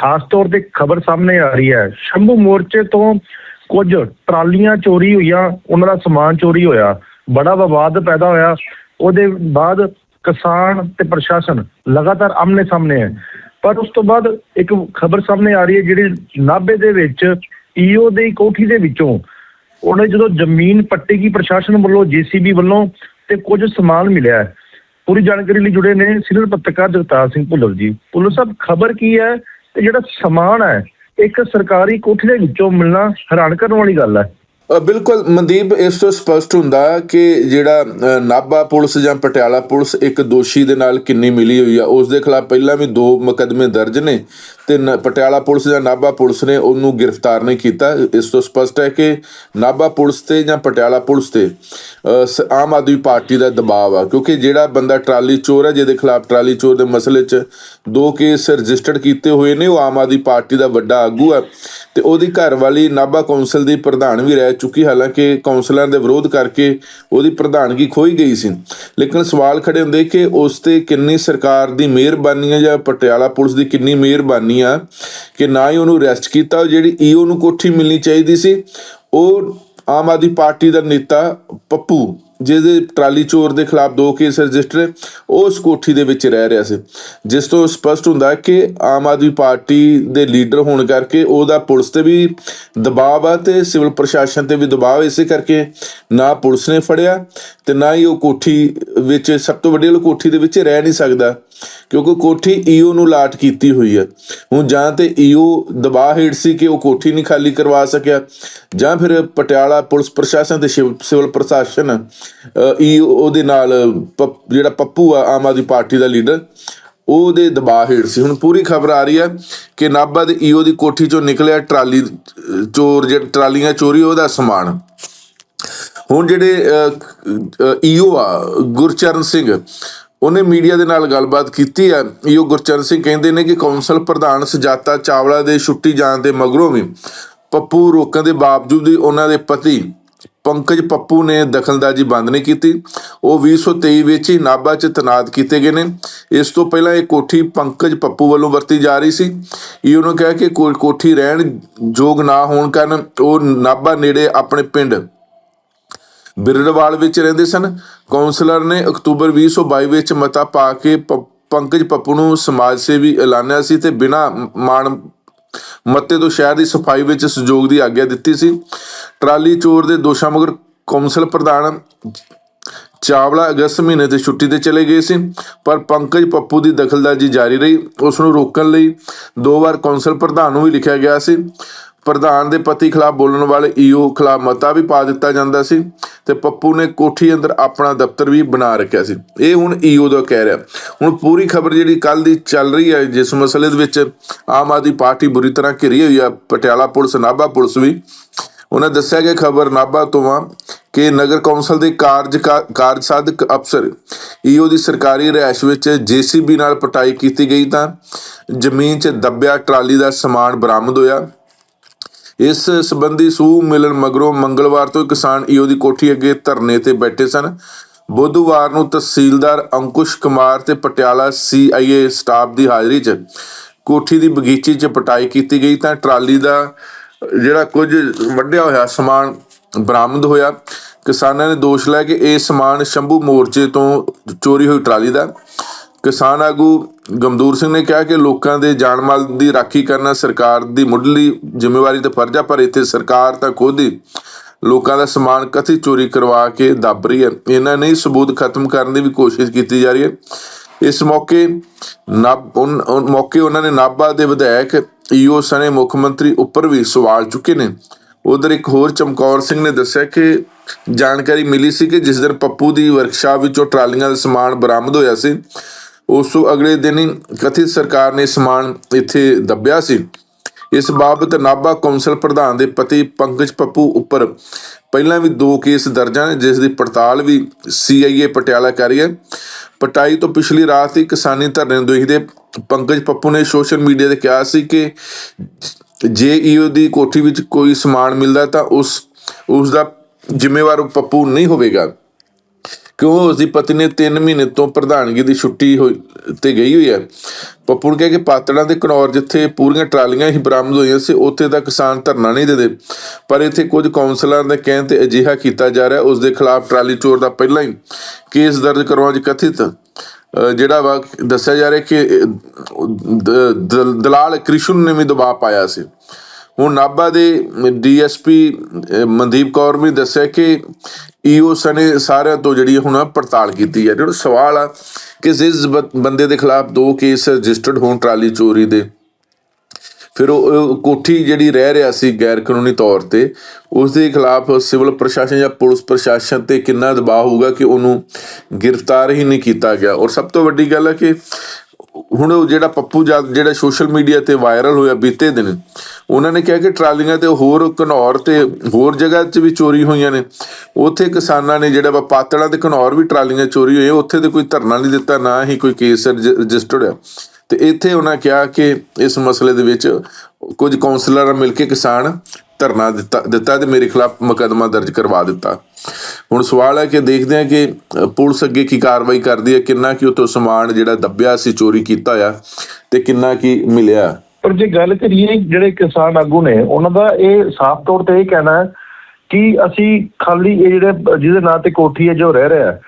ਖਾਸ ਤੌਰ ਤੇ ਖਬਰ ਸਾਹਮਣੇ ਆ ਰਹੀ ਹੈ। ਸ਼ੰਭੂ ਮੋਰਚੇ ਤੋਂ ਕੁਝ ਟਰਾਲੀਆਂ ਚੋਰੀ ਹੋਈਆਂ, ਉਹਨਾਂ ਦਾ ਸਮਾਨ ਚੋਰੀ ਹੋਇਆ। ਬੜਾ ਵਿਵਾਦ ਪੈਦਾ ਹੋਇਆ। ਉਹਦੇ ਬਾਅਦ ਕਿਸਾਨ ਤੇ ਪ੍ਰਸ਼ਾਸਨ ਲਗਾਤਾਰ ਆਮਨੇ ਸਾਹਮਣੇ ਹੈ। ਪਰ ਉਸ ਤੋਂ ਬਾਅਦ ਇੱਕ ਖਬਰ ਸਾਹਮਣੇ ਆ ਰਹੀ ਹੈ, ਜਿਹੜੀ ਨਾਭੇ ਦੇ ਵਿੱਚ ਈਓ ਦੀ ਕੋਠੀ ਦੇ ਵਿੱਚੋਂ ਉਹਨੇ ਜਦੋਂ ਜ਼ਮੀਨ ਪੱਟੀ ਗਈ ਪ੍ਰਸ਼ਾਸਨ ਵੱਲੋਂ, ਜੀਸੀਬੀ ਵੱਲੋਂ ਤੇ ਕੁਝ ਸਮਾਨ ਮਿਲਿਆ ਪੂਰੀ ਜਾਣਕਾਰੀ ਲਈ ਜੁੜੇ ਨੇ ਸੀਨੀਅਰ ਪੱਤਰਕਾਰ ਜਗਤਾਰ ਸਿੰਘ ਭੁੱਲਰ ਜੀ। ਭੁੱਲਰ ਸਾਹਿਬ, ਖਬਰ ਕੀ ਹੈ? ਤੇ ਜਿਹੜਾ ਸਮਾਨ ਹੈ, ਇੱਕ ਸਰਕਾਰੀ ਕੋਠੀ ਦੇ ਵਿੱਚੋਂ ਮਿਲਣਾ ਹੈਰਾਨ ਕਰਨ ਵਾਲੀ ਗੱਲ ਹੈ। ਬਿਲਕੁਲ ਮਨਦੀਪ, ਇਸ ਤੋਂ ਸਪਸ਼ਟ ਹੁੰਦਾ ਕਿ ਜਿਹੜਾ ਨਾਭਾ ਪੁਲਿਸ ਜਾਂ ਪਟਿਆਲਾ ਪੁਲਿਸ ਇੱਕ ਦੋਸ਼ੀ ਦੇ ਨਾਲ ਕਿੰਨੀ ਮਿਲੀ ਹੋਈ ਆ। ਉਸ ਦੇ ਖਿਲਾਫ ਪਹਿਲਾਂ ਵੀ ਦੋ ਮੁਕੱਦਮੇ ਦਰਜ ਨੇ। ਤੇ ਨ- ਪਟਿਆਲਾ ਪੁਲਿਸ ਜਾਂ ਨਾਭਾ ਪੁਲਿਸ ਨੇ ਉਹਨੂੰ ਗ੍ਰਿਫਤਾਰ ਨਹੀਂ ਕੀਤਾ। ਇਸ ਤੋਂ ਸਪਸ਼ਟ ਹੈ ਕਿ ਨਾਭਾ ਪੁਲਿਸ ਤੇ ਜਾਂ ਪਟਿਆਲਾ ਪੁਲਿਸ ਤੇ ਸ- ਆਮ ਆਦਮੀ ਪਾਰਟੀ ਦਾ ਦਬਾਅ ਆ, ਕਿਉਂਕਿ ਜਿਹੜਾ ਬੰਦਾ ਟਰਾਲੀ ਚੋਰ ਹੈ, ਜਿਹਦੇ ਖਿਲਾਫ ਟਰਾਲੀ ਚੋਰ ਦੇ ਮਸਲੇ 'ਚ ਦੋ ਕੇਸ ਰਜਿਸਟਰਡ ਕੀਤੇ ਹੋਏ ਨੇ, ਉਹ ਆਮ ਆਦਮੀ ਪਾਰਟੀ ਦਾ ਵੱਡਾ ਆਗੂ ਹੈ ਤੇ ਉਹਦੀ ਘਰਵਾਲੀ ਨਾਭਾ ਕੌਂਸਲ ਦੀ ਪ੍ਰਧਾਨ ਵੀ ਰਹਿ ਚੁੱਕੀ, ਹਾਲਾਂਕਿ ਕੌਂਸਲਰਾਂ ਦੇ ਵਿਰੋਧ ਕਰਕੇ ਉਹਦੀ ਪ੍ਰਧਾਨਗੀ ਖੋਈ ਗਈ ਸੀ। ਲੇਕਿਨ ਸਵਾਲ ਖੜੇ ਹੁੰਦੇ ਕਿ ਉਸ ਤੇ ਕਿੰਨੀ ਸਰਕਾਰ ਦੀ ਮਿਹਰਬਾਨੀ ਹੈ ਜਾਂ ਪਟਿਆਲਾ ਪੁਲਿਸ ਦੀ ਕਿੰਨੀ ਮਿਹਰਬਾਨੀ ਆ ਕਿ ਨਾ ਹੀ ਉਹਨੂੰ ਅਰੈਸਟ ਕੀਤਾ ਜਿਹੜੀ ਈਓ ਨੂੰ ਕੋਠੀ ਮਿਲਣੀ ਚਾਹੀਦੀ ਸੀ, ਉਹ ਆਮ ਆਦਮੀ ਪਾਰਟੀ ਦਾ ਨੇਤਾ ਪੱਪੂ, ਜਿਹਦੇ ਟਰਾਲੀ ਚੋਰ ਦੇ ਖਿਲਾਫ ਦੋ ਕੇਸ ਰਜਿਸਟਰ ਉਸ ਕੋਠੀ ਦੇ ਵਿੱਚ ਰਹਿ ਰਿਹਾ ਸੀ। ਜਿਸ ਤੋਂ ਸਪਸ਼ਟ ਹੁੰਦਾ ਕਿ ਆਮ ਆਦਮੀ ਪਾਰਟੀ ਦੇ ਲੀਡਰ ਹੋਣ ਕਰਕੇ ਉਹਦਾ ਪੁਲਿਸ ਤੇ ਵੀ ਦਬਾਅ ਆ ਤੇ ਸਿਵਲ ਪ੍ਰਸ਼ਾਸਨ ਤੇ ਵੀ ਦਬਾਅ ਇਸੇ ਕਰਕੇ ਨਾ ਪੁਲਿਸ ਨੇ ਫੜਿਆ ਤੇ ਨਾ ਹੀ ਉਹ ਕੋਠੀ ਵਿੱਚ, ਸਭ ਤੋਂ ਵੱਡੀ ਗੱਲ ਕੋਠੀ ਦੇ ਵਿੱਚ ਰਹਿ ਨਹੀਂ ਸਕਦਾ। ਕਿਉਂਕਿ ਕੋਠੀ ਈਓ ਨੂੰ ਲਾਟ ਕੀਤੀ ਹੋਈ ਹੈ। ਹੁਣ ਜਾਂ ਤੇ ਈਓ ਦਬਾਅ ਹੇਠ ਸੀ ਕਿ ਉਹ ਕੋਠੀ ਨਹੀਂ ਖਾਲੀ ਕਰਵਾ ਸਕਿਆ, ਜਾਂ ਫਿਰ ਪਟਿਆਲਾ ਪੁਲਿਸ ਪ੍ਰਸ਼ਾਸਨ ਤੇ ਸਿਵਲ ਪ੍ਰਸ਼ਾਸਨ ਈਓ ਉਹਦੇ ਨਾਲ ਜਿਹੜਾ ਪੱਪੂ ਆ, ਆਮ ਆਦਮੀ ਪਾਰਟੀ ਦਾ ਲੀਡਰ, ਉਹਦੇ ਦਬਾਅ ਹੇਠ ਸੀ। ਹੁਣ ਪੂਰੀ ਖਬਰ ਆ ਰਹੀ ਹੈ ਕਿ ਨਾਭਾ ਦੇ ਈਓ ਦੀ ਕੋਠੀ ਚੋਂ ਨਿਕਲਿਆ ਟਰਾਲੀ, ਚੋਰ ਜਿਹੜੇ ਟਰਾਲੀਆਂ ਚੋਰੀ, ਉਹਦਾ ਸਮਾਨ। ਹੁਣ ਜਿਹੜੇ ਈਓ ਆ, ਗੁਰਚਰਨ ਸਿੰਘ ਉਹਨੇ ਮੀਡੀਆ ਦੇ ਨਾਲ ਗੱਲਬਾਤ ਕੀਤੀ ਹੈ ਈਓ ਗੁਰਚਰਨ ਸਿੰਘ ਕਹਿੰਦੇ ਨੇ ਕਿ ਕੌਂਸਲ ਪ੍ਰਧਾਨ ਸਜਾਤਾ ਚਾਵਲਾ ਦੇ ਛੁੱਟੀ ਜਾਣ ਦੇ ਮਗਰੋਂ ਵੀ ਪੱਪੂ ਰੋਕਣ ਦੇ ਬਾਵਜੂਦ ਵੀ ਉਹਨਾਂ ਦੇ ਪਤੀ ਪੰਕਜ ਪੱਪੂ ਨੇ ਦਖਲਦਾਜ਼ੀ ਬੰਦ ਨਹੀਂ ਕੀਤੀ। ਉਹ 2023 ਵਿੱਚ ਹੀ ਨਾਭਾ 'ਚ ਤਨਾਤ ਕੀਤੇ ਗਏ ਨੇ। ਇਸ ਤੋਂ ਪਹਿਲਾਂ ਇਹ ਕੋਠੀ ਪੰਕਜ ਪੱਪੂ ਵੱਲੋਂ ਵਰਤੀ ਜਾ ਰਹੀ ਸੀ। ਇਹ ਉਹਨੂੰ ਕਿਹਾ ਕਿ ਕੋ- ਕੋਠੀ ਰਹਿਣ ਯੋਗ ਨਾ ਹੋਣ ਕਾਰਨ ਉਹ ਨਾਭਾ ਨੇੜੇ ਆਪਣੇ ਪਿੰਡ ਬਿਰੜਵਾਲ ਵਿੱਚ ਰਹਿੰਦੇ ਸਨ। ਕੌਂਸਲਰ ਨੇ ਅਕਤੂਬਰ 2022 ਵਿੱਚ ਮਤਾ ਪਾ ਕੇ ਪ- ਪੰਕਜ ਪੱਪੂ ਨੂੰ ਸਮਾਜ ਸੇਵੀ ਐਲਾਨਿਆ ਸੀ ਤੇ ਬਿਨਾਂ ਮਾਣ ਮੱਤੇ ਤੋਂ ਸ਼ਹਿਰ ਦੀ ਸਫ਼ਾਈ ਵਿੱਚ ਸਹਿਯੋਗ ਦੀ ਆਗਿਆ ਦਿੱਤੀ ਸੀ। ਟਰਾਲੀ ਚੋਰ ਦੇ ਦੋਸ਼ਾਂ ਮਗਰ ਕੌਂਸਲ ਪ੍ਰਧਾਨ ਚਾਵਲਾ ਅਗਸਤ ਮਹੀਨੇ ਤੇ ਛੁੱਟੀ ਤੇ ਚਲੇ ਗਏ ਸੀ, ਪਰ ਪੰਕਜ ਪੱਪੂ ਦੀ ਦਖਲਦਾਜ਼ੀ ਜਾਰੀ ਰਹੀ। ਉਸ ਨੂੰ ਰੋਕਣ ਲਈ ਦੋ ਵਾਰ ਕੌਂਸਲ ਪ੍ਰਧਾਨ ਨੂੰ ਵੀ ਲਿਖਿਆ ਗਿਆ ਸੀ। ਪ੍ਰਧਾਨ ਦੇ ਪਤੀ ਖਿਲਾਫ ਬੋਲਣ ਵਾਲੇ ਈਓ ਖਿਲਾਫ ਮਤਾ ਵੀ ਪਾ ਦਿੱਤਾ ਜਾਂਦਾ ਸੀ ਤੇ ਪੱਪੂ ਨੇ ਕੋਠੀ ਅੰਦਰ ਆਪਣਾ ਦਫ਼ਤਰ ਵੀ ਬਣਾ ਰੱਖਿਆ ਸੀ। ਇਹ ਹੁਣ ਈਓ ਦਾ ਕਹਿ ਰਿਹਾ। ਹੁਣ ਪੂਰੀ ਖਬਰ ਜਿਹੜੀ ਕੱਲ ਦੀ ਚੱਲ ਰਹੀ ਹੈ, ਜਿਸ ਮਸਲੇ ਦੇ ਵਿੱਚ ਆਮ ਆਦਮੀ ਪਾਰਟੀ ਬੁਰੀ ਤਰ੍ਹਾਂ ਘਿਰੀ ਹੋਈ ਆ, ਪਟਿਆਲਾ ਪੁਲਿਸ, ਨਾਭਾ ਪੁਲਿਸ ਵੀ, ਉਹਨਾਂ ਦੱਸਿਆ ਕਿ ਖਬਰ ਨਾਭਾ ਤੋਂ ਆ ਕਿ ਨਗਰ ਕੌਂਸਲ ਦੇ ਕਾਰਜ ਕਾਰਜ ਸਾਧਕ ਅਫਸਰ ਈਓ ਦੀ ਸਰਕਾਰੀ ਰਿਹਾਇਸ਼ ਵਿੱਚ ਜੀਸੀਬੀ ਨਾਲ ਪਟਾਈ ਕੀਤੀ ਗਈ ਤਾਂ ਜ਼ਮੀਨ 'ਚ ਦੱਬਿਆ ਟਰਾਲੀ ਦਾ ਸਮਾਨ ਬਰਾਮਦ ਹੋਇਆ। ਇਸ ਸੰਬੰਧੀ ਸੂਹ ਮਿਲਣ ਮਗਰੋਂ ਮੰਗਲਵਾਰ ਤੋਂ ਕਿਸਾਨ ਈਓ ਦੀ ਕੋਠੀ ਅੱਗੇ ਧਰਨੇ ਤੇ ਬੈਠੇ ਸਨ। ਬੁੱਧਵਾਰ ਨੂੰ ਤਹਿਸੀਲਦਾਰ ਅੰਕੁਸ਼ ਕੁਮਾਰ ਤੇ ਪਟਿਆਲਾ ਸੀਆਈਏ ਸਟਾਫ ਦੀ ਹਾਜ਼ਰੀ 'ਚ ਕੋਠੀ ਦੀ ਬਗੀਚੀ 'ਚ ਪਟਾਈ ਕੀਤੀ ਗਈ ਤਾਂ ਟਰਾਲੀ ਦਾ ਜਿਹੜਾ ਕੁਝ ਵੱਢਿਆ ਹੋਇਆ ਸਮਾਨ ਬਰਾਮਦ ਹੋਇਆ। ਕਿਸਾਨਾਂ ਨੇ ਦੋਸ਼ ਲਾਇਆ ਕਿ ਇਹ ਸਮਾਨ ਸ਼ੰਭੂ ਮੋਰਚੇ ਤੋਂ ਚੋਰੀ ਹੋਈ ਟਰਾਲੀ ਦਾ। ਕਿਸਾਨ ਆਗੂ ਗਮਦੂਰ ਸਿੰਘ ਨੇ ਕਿਹਾ ਕਿ ਲੋਕਾਂ ਦੇ ਜਾਨ ਮਾਲ ਦੀ ਰਾਖੀ ਕਰਨਾ ਸਰਕਾਰ ਦੀ ਮੁੱਢਲੀ ਜ਼ਿੰਮੇਵਾਰੀ ਤੇ ਫਰਜ਼ ਹੈ ਪਰ ਇੱਥੇ ਸਰਕਾਰ ਤਾਂ ਖੁਦ ਹੀ ਲੋਕਾਂ ਦਾ ਸਮਾਨ ਕਥਿਤ ਚੋਰੀ ਕਰਵਾ ਕੇ ਦੱਬ ਰਹੀ ਹੈ। ਇਹਨਾਂ ਨੇ ਸਬੂਤ ਖਤਮ ਕਰਨ ਦੀ ਵੀ ਕੋਸ਼ਿਸ਼ ਕੀਤੀ ਜਾ ਰਹੀ ਹੈ। ਇਸ ਮੌਕੇ ਨਾਬ ਮੌਕੇ ਉਹਨਾਂ ਨੇ ਨਾਭਾ ਦੇ ਵਿਧਾਇਕ ਈਓ ਸਣੇ ਮੁੱਖ ਮੰਤਰੀ ਉੱਪਰ ਵੀ ਸਵਾਲ ਚੁੱਕੇ ਨੇ। ਉਧਰ ਇੱਕ ਹੋਰ ਚਮਕੌਰ ਸਿੰਘ ਨੇ ਦੱਸਿਆ ਕਿ ਜਾਣਕਾਰੀ ਮਿਲੀ ਸੀ ਕਿ ਜਿਸ ਦਿਨ ਪੱਪੂ ਦੀ ਵਰਕਸ਼ਾਪ ਵਿੱਚੋਂ ਟਰਾਲੀਆਂ ਦਾ ਸਮਾਨ ਬਰਾਮਦ ਹੋਇਆ ਸੀ ਉਸ ਤੋਂ ਅਗਲੇ ਦਿਨ ਹੀ ਕਥਿਤ ਸਰਕਾਰ ਨੇ ਸਮਾਨ ਇੱਥੇ ਦੱਬਿਆ ਸੀ। ਇਸ ਬਾਬਤ ਨਾਭਾ ਕੌਂਸਲ ਪ੍ਰਧਾਨ ਦੇ ਪਤੀ ਪੰਕਜ ਪੱਪੂ ਉੱਪਰ ਪਹਿਲਾਂ ਵੀ ਦੋ ਕੇਸ ਦਰਜ ਹਨ, ਜਿਸ ਦੀ ਪੜਤਾਲ ਵੀ ਸੀਆਈਏ ਪਟਿਆਲਾ ਕਰ ਰਹੀ ਹੈ। ਪਟਾਈ ਤੋਂ ਪਿਛਲੀ ਰਾਤ ਹੀ ਕਿਸਾਨੀ ਧਰਨੇ ਨੂੰ ਦੇਖਦੇ ਪੰਕਜ ਪੱਪੂ ਨੇ ਸੋਸ਼ਲ ਮੀਡੀਆ ਤੇ ਕਿਹਾ ਸੀ ਕਿ ਜੇ ਈਓ ਦੀ ਕੋਠੀ ਵਿੱਚ ਕੋਈ ਸਮਾਨ ਮਿਲਦਾ ਤਾਂ ਉਸ ਉਸ ਦਾ ਜ਼ਿੰਮੇਵਾਰ ਉਹ ਪੱਪੂ ਨਹੀਂ ਹੋਵੇਗਾ। ਕਿਉਂ ਉਸਦੀ ਪਤਨੀ 3 ਮਹੀਨੇ ਤੋਂ ਪ੍ਰਧਾਨਗੀ ਦੀ ਛੁੱਟੀ ਹੋਈ ਤੇ ਗਈ ਹੋਈ ਹੈ। ਪੱਪੂ ਨੇ ਕਿਹਾ ਕਿ ਪਾਤੜਾਂ ਦੇ ਘਨੌਰ ਜਿੱਥੇ ਪੂਰੀਆਂ ਟਰਾਲੀਆਂ ਹੀ ਬਰਾਮਦ ਹੋਈਆਂ ਸੀ ਉੱਥੇ ਤਾਂ ਕਿਸਾਨ ਧਰਨਾ ਨਹੀਂ ਦੇਦੇ ਪਰ ਇੱਥੇ ਕੁਝ ਕੌਂਸਲਰਾਂ ਦੇ ਕਹਿਣ ਤੇ ਅਜਿਹਾ ਕੀਤਾ ਜਾ ਰਿਹਾ ਉਸ ਦੇ ਖਿਲਾਫ ਟਰਾਲੀ ਚੋਰ ਦਾ ਪਹਿਲਾਂ ਹੀ ਕੇਸ ਦਰਜ ਕਰਵਾਉਣ 'ਚ ਕਥਿਤ ਜਿਹੜਾ ਵਾ ਦੱਸਿਆ ਜਾ ਰਿਹਾ ਕਿ ਅਹ, ਦਲਾਲ ਕ੍ਰਿਸ਼ਨ ਨੇ ਵੀ ਦਬਾਅ ਪਾਇਆ ਸੀ। ਹੁਣ ਨਾਭਾ ਦੇ ਡੀਐਸਪੀ ਮਨਦੀਪ ਕੌਰ ਵੀ ਦੱਸਿਆ ਕਿ ਈਓ ਸਨੇ ਸਾਰਿਆਂ ਤੋਂ ਜਿਹੜੀ ਹੁਣ ਪੜਤਾਲ ਕੀਤੀ ਹੈ। ਜਿਹੜਾ ਸਵਾਲ ਆ ਕਿ ਜਿਸ ਬ- ਬੰਦੇ ਦੇ ਖਿਲਾਫ ਦੋ ਕੇਸ ਰਜਿਸਟਰਡ ਹੋਣ ਟਰਾਲੀ ਚੋਰੀ ਦੇ, ਫਿਰ ਉਹ ਉਹ ਕੋਠੀ ਜਿਹੜੀ ਰਹਿ ਰਿਹਾ ਸੀ ਗੈਰ ਕਾਨੂੰਨੀ ਤੌਰ ਤੇ, ਉਸ ਦੇ ਖਿਲਾਫ ਸਿਵਲ ਪ੍ਰਸ਼ਾਸਨ ਜਾਂ ਪੁਲਿਸ ਪ੍ਰਸ਼ਾਸਨ ਤੇ ਕਿੰਨਾ ਦਬਾਅ ਹੋਊਗਾ ਕਿ ਉਹਨੂੰ ਗ੍ਰਿਫਤਾਰ ਹੀ ਨਹੀਂ ਕੀਤਾ ਗਿਆ। ਔਰ ਸਭ ਤੋਂ ਵੱਡੀ ਗੱਲ ਹੈ ਕਿ ਹੁਣ ਉਹ ਜਿਹੜਾ ਪੱਪੂ ਜਦ ਜਿਹੜਾ ਸੋਸ਼ਲ ਮੀਡੀਆ ਤੇ ਵਾਇਰਲ ਹੋਇਆ ਬੀਤੇ ਦਿਨ, ਉਹਨਾਂ ਨੇ ਕਿਹਾ ਕਿ ਟਰਾਲੀਆਂ ਤੇ ਹੋਰ ਘਨੌਰ ਤੇ ਹੋਰ ਜਗ੍ਹਾ 'ਚ ਵੀ ਚੋਰੀ ਹੋਈਆਂ ਨੇ। ਉੱਥੇ ਕਿਸਾਨਾਂ ਨੇ ਜਿਹੜਾ ਵਾ ਪਾਤੜਾਂ ਤੇ ਘਨੌਰ ਵੀ ਟਰਾਲੀਆਂ ਚੋਰੀ ਹੋਈਆਂ ਉੱਥੇ ਤੇ ਕੋਈ ਧਰਨਾ ਨਹੀਂ ਦਿੱਤਾ, ਨਾ ਹੀ ਕੋਈ ਕੇਸ ਰਜਿਸਟਰਡ ਹੈ ਤੇ ਇੱਥੇ ਉਹਨਾਂ ਕਿਹਾ ਕਿ ਇਸ ਮਸਲੇ ਦੇ ਵਿੱਚ ਕੁਝ ਕਾਉਂਸਲਰਾਂ ਮਿਲ ਕੇ ਕਿਸਾਨ ਧਰਨਾ ਦਿੱਤਾ ਦਿੱਤਾ ਤੇ ਮੇਰੇ ਖਿਲਾਫ ਮੁਕੱਦਮਾ ਦਰਜ ਕਰਵਾ ਦਿੱਤਾ। ਹੁਣ ਸਵਾਲ ਹੈ ਕਿ ਦੇਖਦੇ ਹਾਂ ਕਿ ਪੁਲਿਸ ਅੱਗੇ ਕੀ ਕਾਰਵਾਈ ਕਰਦੀ ਹੈ, ਕਿੰਨਾ ਕਿ ਉਤੋਂ ਸਮਾਨ ਜਿਹੜਾ ਦੱਬਿਆ ਸੀ, ਚੋਰੀ ਕੀਤਾ ਹੋਇਆ, ਤੇ ਕਿੰਨਾ ਕੀ ਮਿਲਿਆ? ਪਰ ਜੇ ਗੱਲ ਕਰੀਏ, ਜਿਹੜੇ ਕਿਸਾਨ ਆਗੂ ਨੇ, ਉਹਨਾਂ ਦਾ ਇਹ ਸਾਫ਼ ਤੌਰ ਤੇ ਇਹ ਕਹਿਣਾ ਹੈ ਕਿ ਅਸੀਂ ਖਾਲੀ ਇਹ ਜਿਹੜੇ, ਜਿਹਦੇ ਨਾਂ ਤੇ ਕੋਠੀ ਹੈ, ਜੋ ਰਹਿ ਰਿਹਾ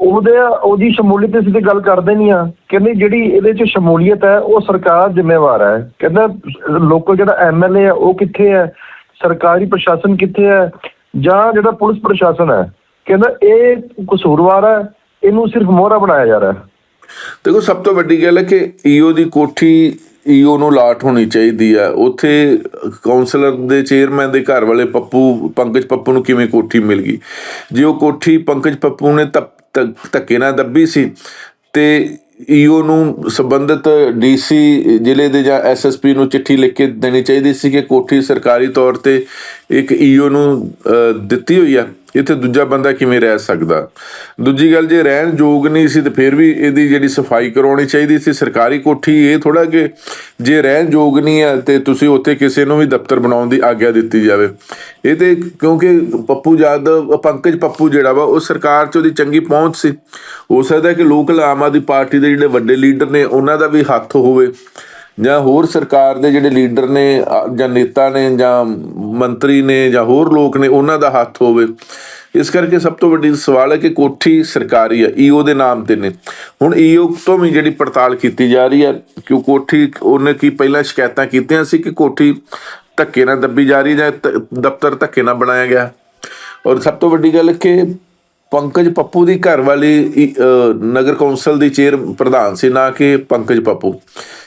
ਉਹਦੇ, ਉਹਦੀ ਸ਼ਮੂਲੀਅਤ ਅਸੀਂ ਤੇ ਗੱਲ ਕਰਦੇ ਨਹੀਂ ਆ। ਕਹਿੰਦੇ ਜਿਹੜੀ ਇਹਦੇ ਚ ਸ਼ਮੂਲੀਅਤ ਹੈ, ਉਹ ਸਰਕਾਰ ਜ਼ਿੰਮੇਵਾਰ ਹੈ। ਕਹਿੰਦਾ ਲੋਕਲ ਜਿਹੜਾ ਐਮਐਲਏ ਹੈ, ਉਹ ਕਿੱਥੇ ਹੈ? ਸਰਕਾਰੀ ਪ੍ਰਸ਼ਾਸਨ ਕਿੱਥੇ ਹੈ? ਜਾਂ ਜਿਹੜਾ ਪੁਲਿਸ ਪ੍ਰਸ਼ਾਸਨ ਹੈ? ਕਹਿੰਦਾ ਇਹ ਕਸੂਰਵਾਰ ਹੈ, ਇਹਨੂੰ ਸਿਰਫ ਮੋਹਰਾ ਬਣਾਇਆ ਜਾ ਰਿਹਾ ਹੈ। ਦੇਖੋ, ਸਭ ਤੋਂ ਵੱਡੀ ਗੱਲ ਹੈ ਕਿ ਈਓ ਦੀ ਕੋਠੀ ਈਓ ਨੂੰ ਲਾਟ ਹੋਣੀ ਚਾਹੀਦੀ ਆ ਉੱਥੇ ਕਾਉਂਸਲਰ ਦੇ ਚੇਅਰਮੈਨ ਦੇ ਘਰ ਵਾਲੇ ਪੱਪੂ, ਪੰਕਜ ਪੱਪੂ ਨੂੰ ਕਿਵੇਂ ਕੋਠੀ ਮਿਲ ਗਈ? ਜੇ ਉਹ ਕੋਠੀ ਪੰਕਜ ਪੱਪੂ ਨੇ ਧੱਕੇ ਨਾਲ ਦੱਬੀ ਸੀ, ਤੇ ਈਓ ਨੂੰ ਸੰਬੰਧਿਤ ਡੀਸੀ ਜ਼ਿਲ੍ਹੇ ਦੇ ਜਾਂ ਐਸਐਸਪੀ ਨੂੰ ਚਿੱਠੀ ਲਿਖ ਕੇ ਦੇਣੀ ਚਾਹੀਦੀ ਸੀ ਕਿ ਕੋਠੀ ਸਰਕਾਰੀ ਤੌਰ ਤੇ ਇੱਕ ਈਓ ਨੂੰ ਦਿੱਤੀ ਹੋਈ ਆ। ਇੱਥੇ ਦੂਜਾ ਬੰਦਾ ਕਿਵੇਂ ਰਹਿ ਸਕਦਾ? ਦੂਜੀ ਗੱਲ, ਜੇ ਰਹਿਣ ਯੋਗ ਨਹੀਂ ਸੀ ਤੇ ਫਿਰ ਵੀ ਇਹਦੀ ਜਿਹੜੀ ਸਫ਼ਾਈ ਕਰਾਉਣੀ ਚਾਹੀਦੀ ਸੀ, ਸਰਕਾਰੀ ਕੋਠੀ ਇਹ ਥੋੜਾ ਕਿ ਜੇ ਰਹਿਣ ਯੋਗ ਨਹੀਂ ਹੈ ਤੇ ਤੁਸੀਂ ਉੱਥੇ ਕਿਸੇ ਨੂੰ ਵੀ ਦਫ਼ਤਰ ਬਣਾਉਣ ਦੀ ਆਗਿਆ ਦਿੱਤੀ ਜਾਵੇ। ਇਹ ਤੇ ਕਿਉਂਕਿ ਪੱਪੂ ਯਾਦਵ ਪੰਕਜ ਪੱਪੂ ਜਿਹੜਾ ਵਾ, ਉਹ ਸਰਕਾਰ 'ਚ ਉਹਦੀ ਚੰਗੀ ਪਹੁੰਚ ਸੀ। ਹੋ ਸਕਦਾ ਕਿ ਲੋਕਲ ਆਮ ਆਦਮੀ ਪਾਰਟੀ ਦੇ ਜਿਹੜੇ ਵੱਡੇ ਲੀਡਰ ਨੇ, ਉਹਨਾਂ ਦਾ ਵੀ ਹੱਥ ਹੋਵੇ। ਜਾਂ ਹੋਰ ਸਰਕਾਰ ਦੇ ਜਿਹੜੇ ਲੀਡਰ ਨੇ ਜਾਂ ਨੇਤਾ ਨੇ, ਜਾਂ ਮੰਤਰੀ ਨੇ, ਜਾਂ ਹੋਰ ਲੋਕ ਨੇ, ਉਹਨਾਂ ਦਾ ਹੱਥ ਹੋਵੇ। ਇਸ ਕਰਕੇ ਸਭ ਤੋਂ ਵੱਡੀ ਸਵਾਲ ਹੈ ਕਿ ਕੋਠੀ ਸਰਕਾਰੀ ਹੈ ਈਓ ਦੇ ਨਾਮ ਤੇ ਨੇ। ਹੁਣ ਈਓ ਤੋਂ ਵੀ ਜਿਹੜੀ ਪੜਤਾਲ ਕੀਤੀ ਜਾ ਰਹੀ ਹੈ ਕਿ ਕੋਠੀ, ਉਹਨੇ ਕੀ ਪਹਿਲਾਂ ਸ਼ਿਕਾਇਤਾਂ ਕੀਤੀਆਂ ਸੀ ਕਿ ਕੋਠੀ ਧੱਕੇ ਨਾਲ ਦੱਬੀ ਜਾ ਰਹੀ ਜਾਂ ਤ- ਦਫ਼ਤਰ ਧੱਕੇ ਨਾਲ ਬਣਾਇਆ ਗਿਆ? ਔਰ ਸਭ ਤੋਂ ਵੱਡੀ ਗੱਲ ਕਿ ਪੰਕਜ ਪੱਪੂ ਦੀ ਘਰ ਵਾਲੀ ਨਗਰ ਕੌਂਸਲ ਦੀ ਚੇਅਰ ਪ੍ਰਧਾਨ ਸੀ, ਨਾ ਕਿ ਪੰਕਜ ਪੱਪੂ।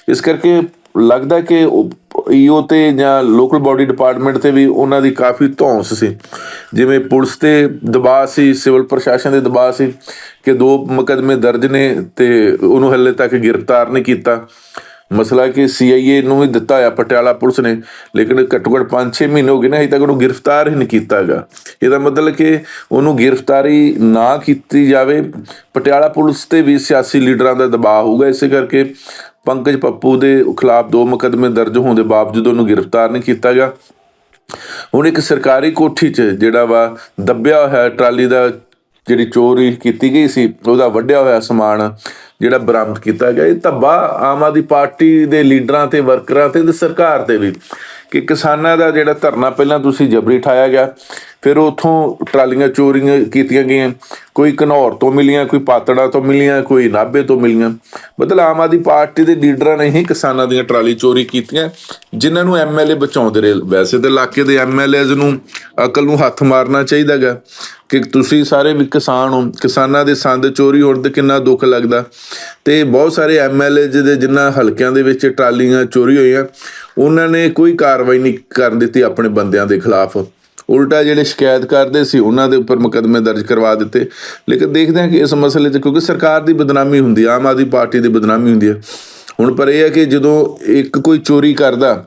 ਇਸ ਕਰਕੇ ਲੱਗਦਾ ਕਿ ਈਓ ਤੇ ਜਾਂ ਲੋਕਲ ਬਾਡੀ ਡਿਪਾਰਟਮੈਂਟ ਤੇ ਵੀ ਉਹਨਾਂ ਦੀ ਕਾਫੀ ਧੌਂਸ ਸੀ। ਜਿਵੇਂ ਪੁਲਿਸ ਤੇ ਦਬਾਅ ਸੀ, ਸਿਵਲ ਪ੍ਰਸ਼ਾਸਨ ਦੇ ਦਬਾਅ ਸੀ ਕਿ ਦੋ ਮੁਕੱਦਮੇ ਦਰਜ ਨੇ ਤੇ ਉਹਨੂੰ ਹੱਲੇ ਤੱਕ ਗ੍ਰਿਫਤਾਰ ਨਹੀਂ ਕੀਤਾ। ਮਸਲਾ ਕਿ ਸੀਆਈਏ ਨੂੰ ਵੀ ਦਿੱਤਾ ਹੋਇਆ ਪਟਿਆਲਾ ਪੁਲਿਸ ਨੇ, ਲੇਕਿਨ ਘੱਟੋ ਘੱਟ 5-6 ਮਹੀਨੇ ਹੋ ਗਏ ਨੇ, ਅਜੇ ਤੱਕ ਉਹਨੂੰ ਗ੍ਰਿਫਤਾਰ ਹੀ ਨਹੀਂ ਕੀਤਾ ਹੈਗਾ। ਇਹਦਾ ਮਤਲਬ ਕਿ ਉਹਨੂੰ ਗ੍ਰਿਫਤਾਰੀ ਨਾ ਕੀਤੀ ਜਾਵੇ। ਪਟਿਆਲਾ ਪੁਲਿਸ ਤੇ ਵੀ ਸਿਆਸੀ ਲੀਡਰਾਂ ਦਾ ਦਬਾਅ ਹੋਊਗਾ, ਇਸੇ ਕਰਕੇ ਪੰਕਜ ਪੱਪੂ ਦੇ ਖਿਲਾਫ ਦੋ ਮੁਕੱਦਮੇ ਦਰਜ ਹੋਣ ਦੇ ਬਾਵਜੂਦ ਉਹਨੂੰ ਗ੍ਰਿਫਤਾਰ ਨਹੀਂ ਕੀਤਾ ਗਿਆ। ਹੁਣ ਇੱਕ ਸਰਕਾਰੀ ਕੋਠੀ 'ਚ ਜਿਹੜਾ ਵਾ ਦੱਬਿਆ ਹੋਇਆ ਟਰਾਲੀ ਦਾ ਜਿਹੜੀ ਚੋਰੀ ਕੀਤੀ ਗਈ ਸੀ, ਉਹਦਾ ਵੱਢਿਆ ਹੋਇਆ ਸਮਾਨ ਜਿਹੜਾ ਬਰਾਮਦ ਕੀਤਾ ਗਿਆ। ਇਹ ਧੱਬਾ ਆਮ ਆਦਮੀ ਪਾਰਟੀ ਦੇ ਲੀਡਰਾਂ ਤੇ, ਵਰਕਰਾਂ ਤੇ ਤੇ ਸਰਕਾਰ ਤੇ ਵੀ ਕਿ ਕਿਸਾਨਾਂ ਦਾ ਜਿਹੜਾ ਧਰਨਾ ਪਹਿਲਾਂ ਤੁਸੀਂ ਜਬਰੀ ਠਾਇਆ ਗਿਆ ਫਿਰ ਉਥੋਂ ਟਰਾਲੀਆਂ ਚੋਰੀਆਂ ਕੀਤੀਆਂ ਗਈਆਂ। ਕੋਈ ਘਨੌਰ ਤੋਂ ਮਿਲੀਆਂ, ਕੋਈ ਪਾਤੜਾ ਤੋਂ ਮਿਲੀਆਂ, ਕੋਈ ਨਾਭੇ ਤੋਂ ਮਿਲੀਆਂ। ਮਤਲਬ ਆਮ ਆਦਮੀ ਪਾਰਟੀ ਦੇ ਲੀਡਰਾਂ ਨੇ ਹੀ ਕਿਸਾਨਾਂ ਦੀਆਂ ਟਰਾਲੀ ਚੋਰੀ ਕੀਤੀਆਂ, ਜਿਨ੍ਹਾਂ ਨੂੰ ਐਮਐਲਏ ਬਚਾਉਂਦੇ ਰਹੇ। ਵੈਸੇ ਤੇ ਇਲਾਕੇ ਦੇ ਐਮਐਲਏਜ਼ ਨੂੰ ਅਕਲ ਨੂੰ ਹੱਥ ਮਾਰਨਾ ਚਾਹੀਦਾਗਾ ਕਿ ਤੁਸੀਂ ਸਾਰੇ ਵੀ ਕਿਸਾਨ ਹੋ। ਕਿਸਾਨਾਂ ਦੇ ਸੰਦ ਚੋਰੀ ਹੋਣ ਤੇ ਕਿੰਨਾ ਦੁੱਖ ਲੱਗਦਾ। ਤੇ ਬਹੁਤ ਸਾਰੇ ਐਮਐਲਏ ਜਿਹਦੇ ਜਿਨ੍ਹਾਂ ਹਲਕਿਆਂ ਦੇ ਵਿੱਚ ਟਰਾਲੀਆਂ ਚੋਰੀ ਹੋਈਆਂ, ਉਹਨਾਂ ਨੇ ਕੋਈ ਕਾਰਵਾਈ ਨਹੀਂ ਕਰਨ ਦਿੱਤੀ ਆਪਣੇ ਬੰਦਿਆਂ ਦੇ ਖਿਲਾਫ। ਉਲਟਾ ਜਿਹੜੇ ਸ਼ਿਕਾਇਤ ਕਰਦੇ ਸੀ, ਉਹਨਾਂ ਦੇ ਉੱਪਰ ਮੁਕੱਦਮੇ ਦਰਜ ਕਰਵਾ ਦਿੱਤੇ। ਲੇਕਿਨ ਦੇਖਦੇ ਹਾਂ ਕਿ ਇਸ ਮਸਲੇ 'ਚ ਕਿਉਂਕਿ ਸਰਕਾਰ ਦੀ ਬਦਨਾਮੀ ਹੁੰਦੀ ਹੈ ਆਮ ਆਦਮੀ ਪਾਰਟੀ ਦੀ ਬਦਨਾਮੀ ਹੁੰਦੀ ਹੈ ਹੁਣ ਪਰ ਇਹ ਹੈ ਕਿ ਜਦੋਂ ਇੱਕ ਕੋਈ ਚੋਰੀ ਕਰਦਾ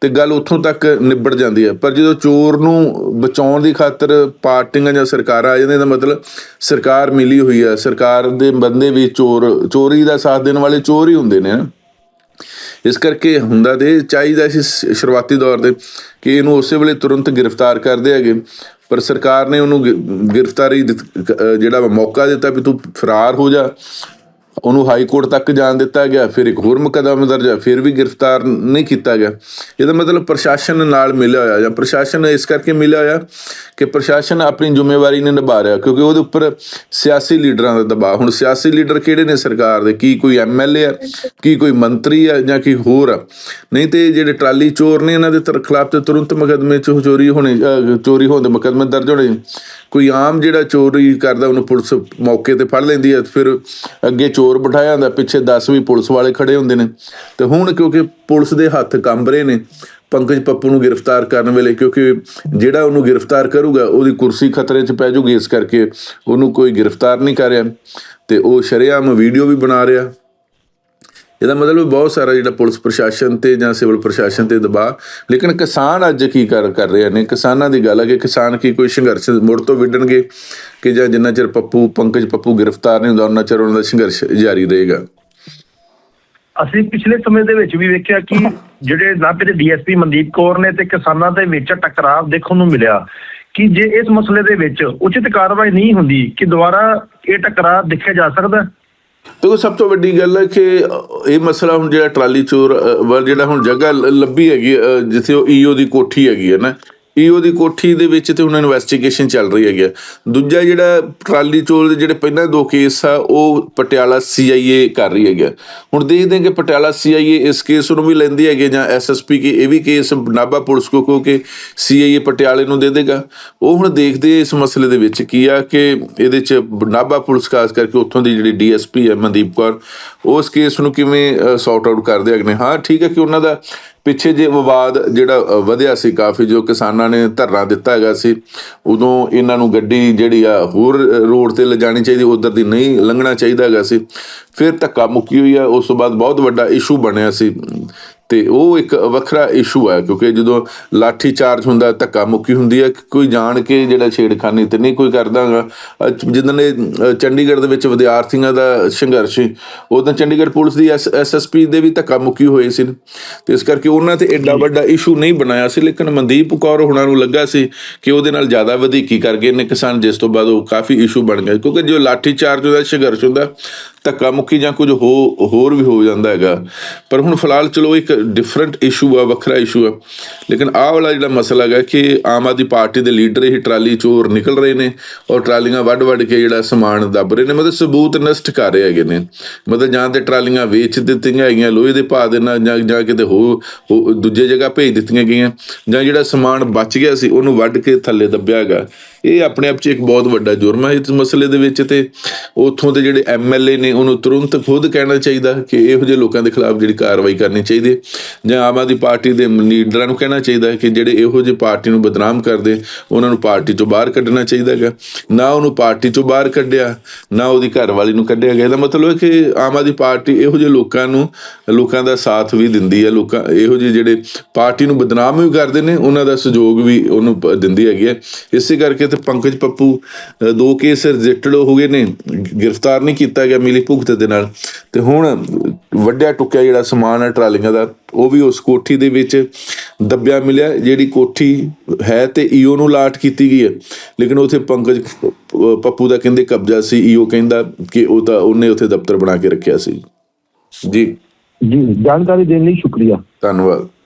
ਤੇ ਗੱਲ ਉੱਥੋਂ ਤੱਕ ਨਿਬੜ ਜਾਂਦੀ ਹੈ ਪਰ ਜਦੋਂ ਚੋਰ ਨੂੰ ਬਚਾਉਣ ਦੀ ਖਾਤਰ ਪਾਰਟੀਆਂ ਜਾਂ ਸਰਕਾਰਾਂ ਆ ਜਾਂਦੀਆਂ ਦਾ ਮਤਲਬ ਸਰਕਾਰ ਮਿਲੀ ਹੋਈ ਹੈ ਸਰਕਾਰ ਦੇ ਬੰਦੇ ਵੀ ਚੋਰ, ਚੋਰੀ ਦਾ ਸਾਥ ਦੇਣ ਵਾਲੇ ਚੋਰ ਹੀ ਹੁੰਦੇ ਨੇ ਨਾ ਇਸ ਕਰਕੇ ਹੁੰਦਾ ਤੇ ਚਾਹੀਦਾ ਸੀ ਸ਼ੁਰੂਆਤੀ ਦੌਰ ਦੇ ਕਿ ਇਹਨੂੰ ਉਸੇ ਵੇਲੇ ਤੁਰੰਤ ਗ੍ਰਿਫਤਾਰ ਕਰਦੇ ਹੈਗੇ। ਪਰ ਸਰਕਾਰ ਨੇ ਉਹਨੂੰ ਗਿ- ਗ੍ਰਿਫਤਾਰੀ ਦਿੱਤ- ਜਿਹੜਾ ਵਾ ਮੌਕਾ ਦਿੱਤਾ ਵੀ ਤੂੰ ਫਰਾਰ ਹੋ ਜਾ। ਉਹਨੂੰ ਹਾਈ ਕੋਰਟ ਤੱਕ ਜਾਣ ਦਿੱਤਾ ਗਿਆ, ਫਿਰ ਇੱਕ ਹੋਰ ਮੁਕੱਦਮਾ ਦਰਜ ਹੈ ਫਿਰ ਵੀ ਗ੍ਰਿਫਤਾਰ ਨਹੀਂ ਕੀਤਾ ਗਿਆ। ਇਹਦਾ ਮਤਲਬ ਪ੍ਰਸ਼ਾਸਨ ਨਾਲ ਮਿਲਿਆ ਹੋਇਆ ਜਾਂ ਪ੍ਰਸ਼ਾਸਨ ਇਸ ਕਰਕੇ ਮਿਲਿਆ ਹੋਇਆ ਕਿ ਪ੍ਰਸ਼ਾਸਨ ਆਪਣੀ ਜ਼ਿੰਮੇਵਾਰੀ ਨਹੀਂ ਨਿਭਾ ਰਿਹਾ, ਕਿਉਂਕਿ ਉਹਦੇ ਉੱਪਰ ਸਿਆਸੀ ਲੀਡਰਾਂ ਦਾ ਦਬਾਅ। ਹੁਣ ਸਿਆਸੀ ਲੀਡਰ ਕਿਹੜੇ ਨੇ ਸਰਕਾਰ ਦੇ? ਕੀ ਕੋਈ ਐਮਐਲਏ ਹੈ ਕੀ ਕੋਈ ਮੰਤਰੀ ਹੈ ਜਾਂ ਕੀ ਹੋਰ ਆ? ਨਹੀਂ ਤੇ ਜਿਹੜੇ ਟਰਾਲੀ ਚੋਰ ਨੇ, ਇਹਨਾਂ ਦੇ ਤਰ ਖਿਲਾਫ ਤੇ ਤੁਰੰਤ ਮੁਕੱਦਮੇ ਚ ਚੋਰੀ ਹੋਣੇ ਚੋਰੀ ਹੋਣ ਦੇ ਮੁਕੱਦਮੇ ਦਰਜ ਹੋਣੇ। ਕੋਈ ਆਮ ਜਿਹੜਾ ਚੋਰੀ ਕਰਦਾ, ਉਹਨੂੰ ਪੁਲਿਸ ਮੌਕੇ ਤੇ ਫੜ ਲੈਂਦੀ ਹੈ, ਫਿਰ ਅੱਗੇ ਚੋਰ ਬਿਠਾਇਆ ਹੁੰਦਾ, ਪਿੱਛੇ 10 ਵੀ ਪੁਲਿਸ ਵਾਲੇ ਖੜੇ ਹੁੰਦੇ ਨੇ। ਤੇ ਹੁਣ ਕਿਉਂਕਿ ਪੁਲਿਸ ਦੇ ਹੱਥ ਕੰਬ ਰਹੇ ਨੇ, ਪੰਕਜ ਪੱਪੂ ਨੂੰ ਗ੍ਰਿਫਤਾਰ ਕਰਨ ਵੇਲੇ, ਕਿਉਂਕਿ ਜਿਹੜਾ ਉਹਨੂੰ ਗ੍ਰਿਫਤਾਰ ਕਰੂਗਾ, ਉਹਦੀ ਕੁਰਸੀ ਖਤਰੇ 'ਚ ਪੈ ਜੂਗੀ, ਇਸ ਕਰਕੇ ਉਹਨੂੰ ਕੋਈ ਗ੍ਰਿਫਤਾਰ ਨਹੀਂ ਕਰ ਰਿਹਾ। ਤੇ ਉਹ ਸ਼ਰੇਆਮ ਵੀਡੀਓ ਵੀ ਬਣਾ ਰਿਹਾ। ਇਹਦਾ ਮਤਲਬ ਬਹੁਤ ਸਾਰਾ ਜਿਹੜਾ ਪੁਲਿਸ ਪ੍ਰਸ਼ਾਸਨ ਤੇ ਜਾਂ ਸਿਵਲ ਪ੍ਰਸ਼ਾਸਨ ਤੇ ਦਬਾਅ। ਲੇਕਿਨ ਕਿਸਾਨ ਅੱਜ ਕੀ ਕਰ ਕਰ ਰਹੇ ਨੇ? ਕਿਸਾਨਾਂ ਦੀ ਗੱਲ ਹੈ ਕਿ ਕਿਸਾਨ ਕੀ ਕੋਈ ਸੰਘਰਸ਼ ਮੁੜ ਤੋਂ ਵਿੱਢਣਗੇ ਕਿ ਜਾਂ ਜਿੰਨਾ ਚਿਰ ਪੱਪੂ, ਪੰਕਜ ਪੱਪੂ ਗ੍ਰਿਫਤਾਰ ਨਹੀਂ ਹੁੰਦਾ, ਉਹਨਾਂ ਚਿਰ ਉਹਨਾਂ ਦਾ ਸੰਘਰਸ਼ ਜਾਰੀ ਰਹੇਗਾ? ਅਸੀਂ ਪਿਛਲੇ ਸਮੇਂ ਦੇ ਵਿੱਚ ਵੀ ਵੇਖਿਆ ਕਿ ਜਿਹੜੇ ਨਾਭੇ ਦੇ ਡੀਐਸਪੀ ਮਨਦੀਪ ਕੌਰ ਨੇ ਤੇ ਕਿਸਾਨਾਂ ਦੇ ਵਿੱਚ ਟਕਰਾਅ ਦੇਖਣ ਨੂੰ ਮਿਲਿਆ ਕਿ ਜੇ ਇਸ ਮਸਲੇ ਦੇ ਵਿੱਚ ਉਚਿਤ ਕਾਰਵਾਈ ਨਹੀਂ ਹੁੰਦੀ ਕਿ ਦੁਬਾਰਾ ਇਹ ਟਕਰਾਅ ਦੇਖਿਆ ਜਾ ਸਕਦਾ ਦੇਖੋ, ਸਭ ਤੋਂ ਵੱਡੀ ਗੱਲ ਹੈ ਕਿ ਇਹ ਮਸਲਾ ਹੁਣ ਜਿਹੜਾ ਟਰਾਲੀ ਚੋਰ ਵੱਲ ਜਿਹੜਾ ਹੁਣ ਜਗ੍ਹਾ ਲੱਭੀ ਹੈਗੀ ਜਿੱਥੇ ਉਹ ਈਓ ਦੀ ਕੋਠੀ ਹੈਗੀ ਹੈ ਨਾ। ਈਓ ਦੀ ਕੋਠੀ ਦੇ ਵਿੱਚ ਤੇ ਹੁਣ ਇਨਵੈਸਟੀਗੇਸ਼ਨ ਚੱਲ ਰਹੀ ਹੈਗੀ ਆ। ਦੂਜਾ ਜਿਹੜਾ ਟਰਾਲੀ ਚੋਲ ਦੇ ਜਿਹੜੇ ਪਹਿਲਾਂ ਦੋ ਕੇਸ ਆ, ਉਹ ਪਟਿਆਲਾ ਸੀਆਈਏ ਕਰ ਰਹੀ ਹੈਗੀ ਆ। ਹੁਣ ਦੇਖਦੇ ਹਾਂ ਕਿ ਪਟਿਆਲਾ ਸੀਆਈਏ ਇਸ ਕੇਸ ਨੂੰ ਵੀ ਲੈਂਦੀ ਹੈਗੀ ਜਾਂ ਐਸਐਸਪੀ ਕੀ ਇਹ ਵੀ ਕੇਸ ਨਾਭਾ ਪੁਲਿਸ ਕੋ ਕੋ ਕੇ ਸੀਆਈਏ ਪਟਿਆਲੇ ਨੂੰ ਦੇ ਦੇਗਾ ਉਹ ਹੁਣ ਦੇਖਦੇ ਇਸ ਮਸਲੇ ਦੇ ਵਿੱਚ ਕੀ ਆ ਕਿ ਇਹਦੇ ਚ ਨਾਭਾ ਪੁਲਿਸ ਖਾਸ ਕਰਕੇ ਉੱਥੋਂ ਦੀ ਜਿਹੜੀ ਡੀਐਸਪੀ ਹੈ ਮਨਦੀਪ ਕੌਰ ਉਸ ਕੇਸ ਨੂੰ ਕਿਵੇਂ ਸੌਟ ਆਊਟ ਕਰਦੇ ਹੈਗੇ ਨੇ ਹਾਂ, ਠੀਕ ਹੈ ਕਿ ਉਹਨਾਂ ਦਾ ਪਿੱਛੇ ਜੇ ਵਿਵਾਦ ਜਿਹੜਾ ਵਧਿਆ ਸੀ ਕਾਫੀ, ਜੋ ਕਿਸਾਨਾਂ ਨੇ ਧਰਨਾ ਦਿੱਤਾ ਹੈਗਾ ਸੀ, ਉਦੋਂ ਇਹਨਾਂ ਨੂੰ ਗੱਡੀ ਜਿਹੜੀ ਆ ਹੋਰ ਰੋਡ ਤੇ ਲਿਜਾਣੀ ਚਾਹੀਦੀ, ਉਧਰ ਦੀ ਨਹੀਂ ਲੰਘਣਾ ਚਾਹੀਦਾ ਹੈਗਾ ਸੀ। ਫਿਰ ਧੱਕਾ ਮੁੱਕੀ ਹੋਈ ਆ, ਉਸ ਤੋਂ ਬਾਅਦ ਬਹੁਤ ਵੱਡਾ ਇਸ਼ੂ ਬਣਿਆ ਸੀ। ਤੇ ਉਹ ਇੱਕ ਵੱਖਰਾ ਇਸ਼ੂ ਹੈ ਕਿਉਂਕਿ ਜਦੋਂ ਲਾਠੀ ਚਾਰਜ ਹੁੰਦਾ ਧੱਕਾ ਮੁੱਕੀ ਹੁੰਦੀ ਹੈ ਕੋਈ ਜਾਣ ਕੇ ਜਿਹੜਾ ਛੇੜਖਾਨੀ ਤੇ ਨਹੀਂ ਕੋਈ ਕਰਦਾਗਾ ਜਿੱਦਣ ਇਹ ਅ, ਚੰਡੀਗੜ੍ਹ ਦੇ ਵਿੱਚ ਵਿਦਿਆਰਥੀਆਂ ਦਾ ਸੰਘਰਸ਼ ਸੀ ਉਦੋਂ ਚੰਡੀਗੜ੍ਹ ਪੁਲਿਸ ਦੀ ਐਸਐਸਪੀ ਦੇ ਵੀ ਧੱਕਾ ਮੁੱਕੀ ਹੋਏ ਸੀ। ਤੇ ਇਸ ਕਰਕੇ ਉਹਨਾਂ ਤੇ ਐਡਾ ਵੱਡਾ ਇਸ਼ੂ ਨਹੀਂ ਬਣਾਇਆ ਸੀ ਲੇਕਿਨ ਮਨਦੀਪ ਕੌਰ ਹੁਣਾਂ ਨੂੰ ਲੱਗਾ ਸੀ ਕਿ ਉਹਦੇ ਨਾਲ ਜ਼ਿਆਦਾ ਵਧੀਕੀ ਕਰ ਗਏ ਨੇ ਕਿਸਾਨ ਜਿਸ ਤੋਂ ਬਾਅਦ ਉਹ ਕਾਫੀ ਇਸ਼ੂ ਬਣ ਗਏ। ਕਿਉਂਕਿ ਜੋ ਲਾਠੀ ਚਾਰਜ ਹੁੰਦਾ ਸੰਘਰਸ਼ ਹੁੰਦਾ ਧੱਕਾ ਮੁੱਕੀ ਜਾਂ ਕੁਝ ਹੋ, ਹੋਰ ਵੀ ਹੋ ਜਾਂਦਾ ਹੈਗਾ। ਪਰ ਹੁਣ ਫਿਲਹਾਲ ਚਲੋ ਇੱਕ ਡਿਫਰੈਂਟ ਇਸ਼ੂ ਆ, ਵੱਖਰਾ ਇਸ਼ੂ ਆ। ਲੇਕਿਨ ਆਹ ਵਾਲਾ ਜਿਹੜਾ ਮਸਲਾ ਹੈਗਾ ਕਿ ਆਮ ਆਦਮੀ ਪਾਰਟੀ ਦੇ ਲੀਡਰ ਹੀ ਟਰਾਲੀ ਚੋਰ ਨਿਕਲ ਰਹੇ ਨੇ ਔਰ ਟਰਾਲੀਆਂ ਵੱਢ ਵੱਢ ਕੇ ਜਿਹੜਾ ਸਮਾਨ ਦੱਬ ਰਹੇ ਨੇ, ਮਤਲਬ ਸਬੂਤ ਨਸ਼ਟ ਕਰ ਰਹੇ ਹੈਗੇ ਨੇ। ਮਤਲਬ ਜਾਂ ਤੇ ਟਰਾਲੀਆਂ ਵੇਚ ਦਿੱਤੀਆਂ ਹੈਗੀਆਂ, ਲੋਹੇ ਦੇ ਭਾਅ ਦੇ ਨਾਲ ਜਾਂ ਜਾਂ ਕਿਤੇ ਹੋ, ਹੋ- ਦੂਜੇ ਜਗ੍ਹਾ ਭੇਜ ਦਿੱਤੀਆਂ ਗਈਆਂ, ਜਾਂ ਜਿਹੜਾ ਸਮਾਨ ਬਚ ਗਿਆ ਸੀ ਉਹਨੂੰ ਵੱਢ ਕੇ ਥੱਲੇ ਦੱਬਿਆ ਹੈਗਾ। ਇਹ ਆਪਣੇ ਆਪ 'ਚ ਇੱਕ ਬਹੁਤ ਵੱਡਾ ਜੁਰਮ ਹੈ ਇਸ ਮਸਲੇ ਦੇ ਵਿੱਚ ਤੇ ਉੱਥੋਂ ਦੇ ਜਿਹੜੇ ਐਮਐਲਏ ਨੇ ਉਹਨੂੰ ਤੁਰੰਤ ਖੁਦ ਕਹਿਣਾ ਚਾਹੀਦਾ ਕਿ ਇਹੋ ਜਿਹੇ ਲੋਕਾਂ ਦੇ ਖਿਲਾਫ ਜਿਹੜੀ ਕਾਰਵਾਈ ਕਰਨੀ ਚਾਹੀਦੀ ਹੈ। ਜਾਂ ਆਮ ਆਦਮੀ ਪਾਰਟੀ ਦੇ ਲੀਡਰਾਂ ਨੂੰ ਕਹਿਣਾ ਚਾਹੀਦਾ ਹੈ ਕਿ ਜਿਹੜੇ ਇਹੋ ਜਿਹੇ ਪਾਰਟੀ ਨੂੰ ਬਦਨਾਮ ਕਰਦੇ, ਉਹਨਾਂ ਨੂੰ ਪਾਰਟੀ ਤੋਂ ਬਾਹਰ ਕੱਢਣਾ ਚਾਹੀਦਾ ਹੈਗਾ। ਨਾ ਉਹਨੂੰ ਪਾਰਟੀ ਤੋਂ ਬਾਹਰ ਕੱਢਿਆ, ਨਾ ਉਹਦੀ ਘਰਵਾਲੀ ਨੂੰ ਕੱਢਿਆ ਗਿਆ। ਇਹਦਾ ਮਤਲਬ ਹੈ ਕਿ ਆਮ ਆਦਮੀ ਪਾਰਟੀ ਇਹੋ ਜਿਹੇ ਲੋਕਾਂ ਨੂੰ, ਲੋਕਾਂ ਦਾ ਸਾਥ ਵੀ ਦਿੰਦੀ ਹੈ। ਲੋਕਾਂ ਇਹੋ ਜਿਹੇ ਜਿਹੜੇ ਪਾਰਟੀ ਨੂੰ ਬਦਨਾਮ ਵੀ ਕਰਦੇ ਨੇ, ਉਹਨਾਂ ਦਾ ਸਹਿਯੋਗ ਵੀ ਉਹਨੂੰ ਦਿੰਦੀ ਹੈਗੀ ਹੈ। ਇਸੇ ਕਰਕੇ ਤੇ ਪੰਕਜ ਪੱਪੂ ਦੋ ਕੇਸ ਰਿਜੈਕਟਡ ਹੋ ਗਏ ਨੇ ਗ੍ਰਿਫਤਾਰ ਨਹੀਂ ਕੀਤਾ ਗਿਆ ਮਿਲੀ ਭੁਗਤ ਦੇ ਨਾਲ। ਤੇ ਹੁਣ ਵੱਡਿਆ ਟੁੱਕਿਆ ਜਿਹੜਾ ਸਮਾਨ ਹੈ ਟਰਾਲੀਆਂ ਦਾ ਉਹ ਵੀ ਉਸ ਕੋਠੀ ਦੇ ਵਿੱਚ ਦੱਬਿਆ ਮਿਲਿਆ ਜਿਹੜੀ ਕੋਠੀ ਹੈ ਤੇ ਈਓ ਨੂੰ ਲਾਟ ਕੀਤੀ ਗਈ ਹੈ। ਲੇਕਿਨ ਉਥੇ ਪੰਕਜ ਪੱਪੂ ਦਾ ਕਹਿੰਦੇ ਕਬਜ਼ਾ ਸੀ ਈਓ ਕਹਿੰਦਾ ਕਿ ਉਹ ਤਾਂ ਉਹਨੇ ਉਥੇ ਦਫ਼ਤਰ ਬਣਾ ਕੇ ਰੱਖਿਆ ਸੀ। ਜੀ। ਜੀ ਜਾਣਕਾਰੀ ਦੇਣ ਲਈ ਸ਼ੁਕਰੀਆ। ਧੰਨਵਾਦ।